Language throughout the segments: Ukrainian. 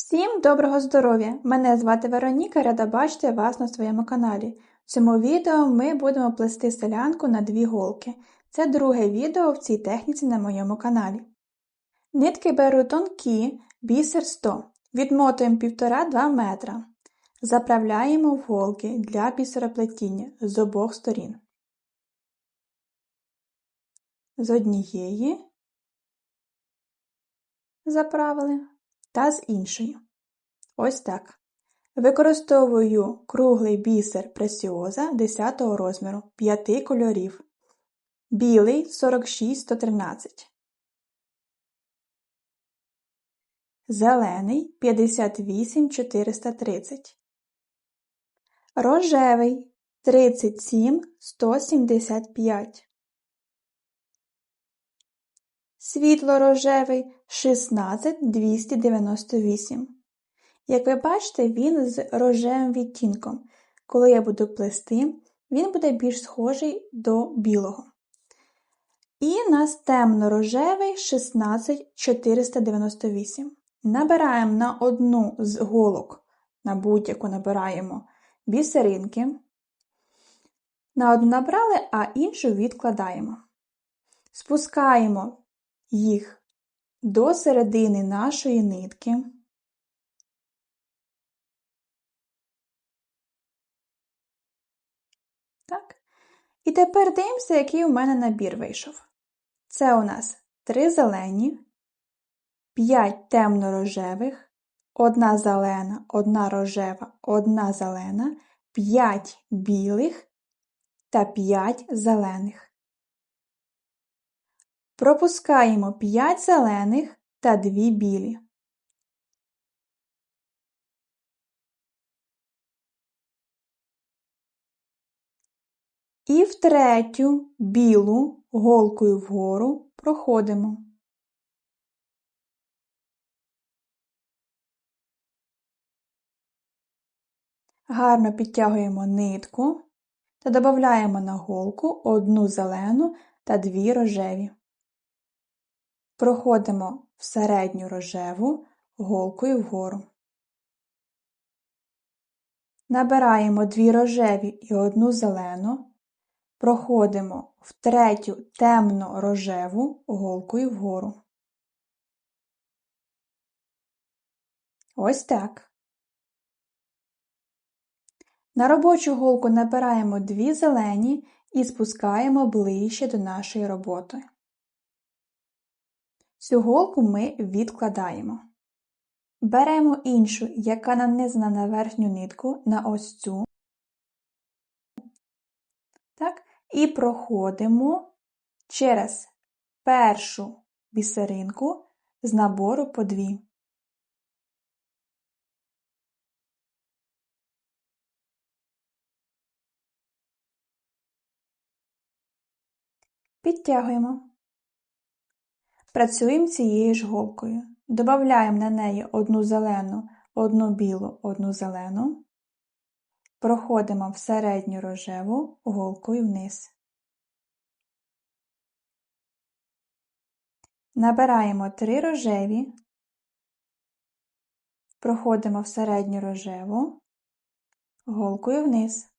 Всім доброго здоров'я! Мене звати Вероніка, рада бачити вас на своєму каналі. В цьому відео ми будемо плести селянку на дві голки. Це друге відео в цій техніці на моєму каналі. Нитки беру тонкі, бісер 100, відмотуємо 1,5-2 метра. Заправляємо в голки для бісероплетіння з обох сторін. З однієї заправили та з іншої. Ось так. Використовую круглий бісер пресіоза 10 розміру 5 кольорів. Білий 46113. Зелений 58430. Рожевий 37175. Світло-рожевий 16298. Як ви бачите, він з рожевим відтінком. Коли я буду плести, він буде більш схожий до білого. І нас темно-рожевий 16498. Набираємо на одну з голок, на будь-яку набираємо бісеринки. На одну набрали, а іншу відкладаємо. Спускаємо їх до середини нашої нитки. Так. І тепер дивимося, який у мене набір вийшов. Це у нас три зелені, 5 темно-рожевих, одна зелена, одна рожева, одна зелена, 5 білих та 5 зелених. Пропускаємо 5 зелених та 2 білі. І в третю білу голкою вгору проходимо. Гарно підтягуємо нитку та додаємо на голку одну зелену та дві рожеві. Проходимо в середню рожеву голкою вгору. Набираємо дві рожеві і одну зелену, проходимо в третю темно рожеву голкою вгору. Ось так. На робочу голку набираємо дві зелені і спускаємо ближче до нашої роботи. Цю голку ми відкладаємо. Беремо іншу, яка нанизана на верхню нитку, на ось цю, так, і проходимо через першу бісеринку з набору по дві. Підтягуємо. Працюємо цією ж голкою. Добавляємо на неї одну зелену, одну білу, одну зелену. Проходимо в середню рожеву голкою вниз. Набираємо три рожеві, проходимо в середню рожеву голкою вниз.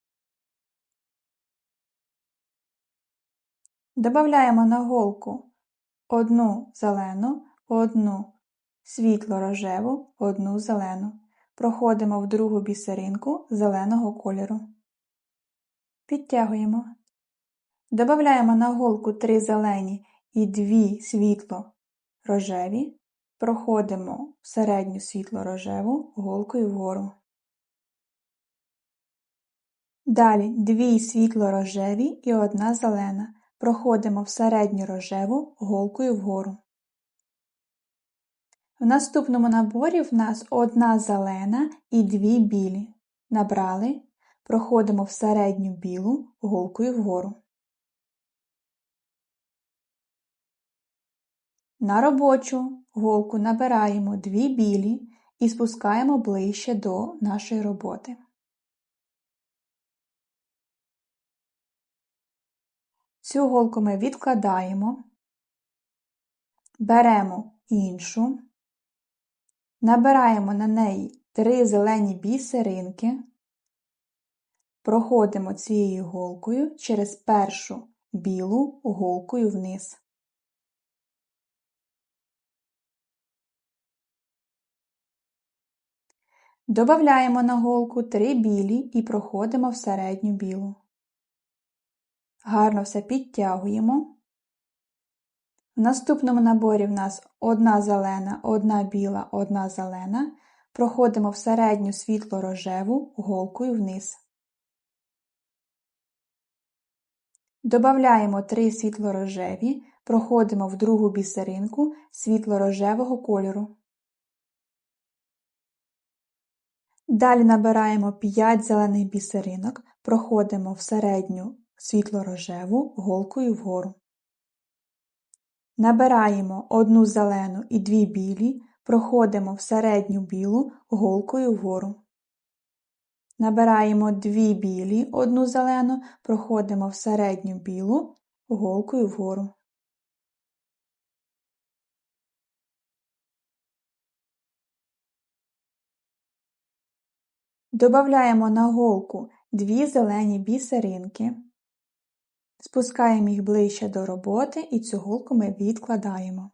Добавляємо на голку одну зелену, одну світло-рожеву, одну зелену. Проходимо в другу бісеринку зеленого кольору. Підтягуємо. Додаємо на голку три зелені і дві світло-рожеві. Проходимо в середню світло-рожеву голкою вгору. Далі дві світло-рожеві і одна зелена. Проходимо в середню рожеву голкою вгору. В наступному наборі в нас одна зелена і дві білі. Набрали, проходимо в середню білу голкою вгору. На робочу голку набираємо дві білі і спускаємо ближче до нашої роботи. Цю голку ми відкладаємо, беремо іншу, Набираємо на неї три зелені бісеринки, проходимо цією голкою через першу білу голкою вниз. Добавляємо на голку три білі і проходимо в середню білу. Гарно все підтягуємо. В наступному наборі в нас одна зелена, одна біла, одна зелена. Проходимо в середню світло-рожеву голкою вниз. Добавляємо три світло-рожеві, проходимо в другу бісеринку світло-рожевого кольору. Далі набираємо 5 зелених бісеринок, проходимо в середню світло-рожеву голкою вгору. Набираємо одну зелену і дві білі, проходимо в середню білу голкою вгору. Набираємо дві білі, одну зелену, проходимо в середню білу голкою вгору. Добавляємо на голку дві зелені бісеринки, спускаємо їх ближче до роботи і цю голку ми відкладаємо.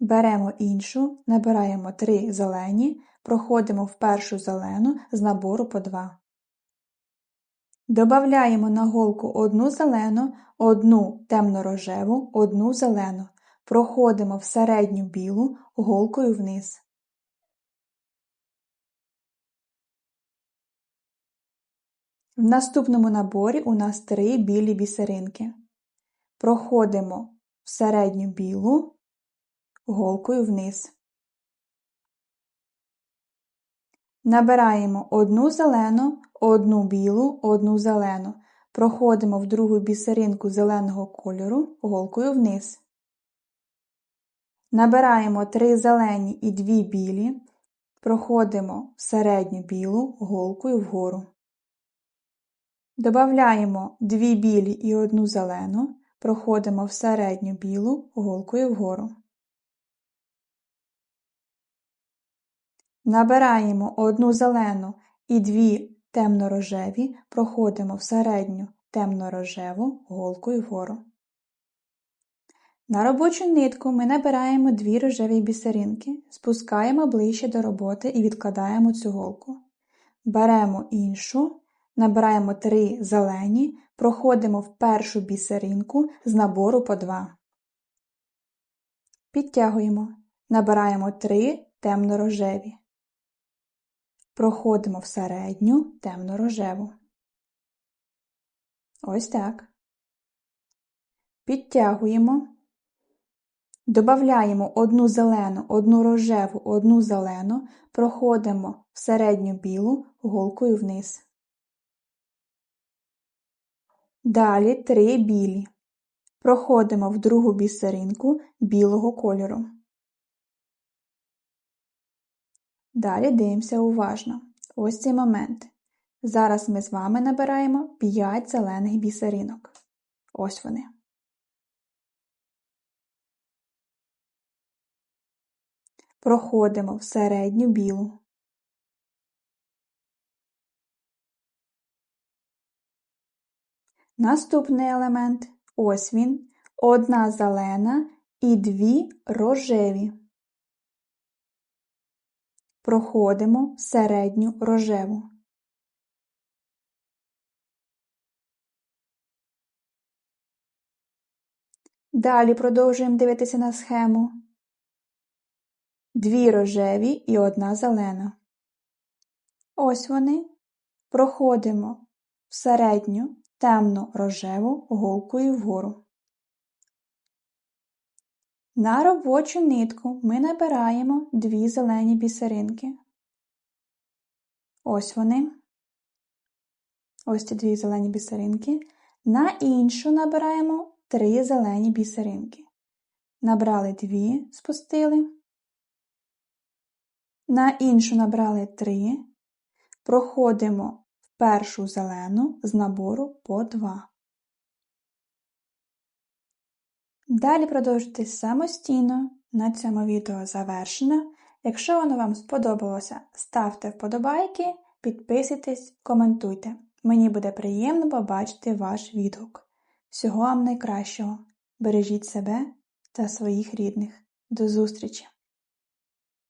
Беремо іншу, набираємо три зелені, проходимо в першу зелену з набору по два. Добавляємо на голку одну зелену, одну темно-рожеву, одну зелену. Проходимо в середню білу голкою вниз. В наступному наборі у нас три білі бісеринки. Проходимо в середню білу голкою вниз. Набираємо одну зелену, одну білу, одну зелену. Проходимо в другу бісеринку зеленого кольору голкою вниз. Набираємо три зелені і дві білі. Проходимо в середню білу голкою вгору. Добавляємо дві білі і одну зелену, проходимо в середню білу голкою вгору. Набираємо одну зелену і дві темно-рожеві, проходимо в середню темно-рожеву голкою вгору. На робочу нитку ми набираємо дві рожеві бісеринки, спускаємо ближче до роботи і відкладаємо цю голку. Беремо іншу Набираємо три зелені, проходимо в першу бісеринку з набору по два. Підтягуємо. Набираємо три темно-рожеві. Проходимо в середню темно-рожеву. Ось так. Підтягуємо. Добавляємо одну зелену, одну рожеву, одну зелену, проходимо в середню білу голкою вниз. Далі три білі. Проходимо в другу бісеринку білого кольору. Далі дивимося уважно. Ось цей момент. Зараз ми з вами набираємо 5 зелених бісеринок. Ось вони. Проходимо в середню білу. Наступний елемент ось він, одна зелена і дві рожеві. Проходимо середню рожеву. Далі продовжуємо дивитися на схему. Дві рожеві і одна зелена. Ось вони. Проходимо в середню темно-рожеву голкою вгору. На робочу нитку ми набираємо дві зелені бісеринки. Ось вони. Ось ці дві зелені бісеринки. На іншу набираємо три зелені бісеринки. Набрали дві, спустили. На іншу набрали три. Проходимо першу зелену з набору по 2. Далі продовжуйте самостійно. На цьому відео завершено. Якщо воно вам сподобалося, ставте вподобайки, підписуйтесь, коментуйте. Мені буде приємно побачити ваш відгук. Всього вам найкращого! Бережіть себе та своїх рідних. До зустрічі!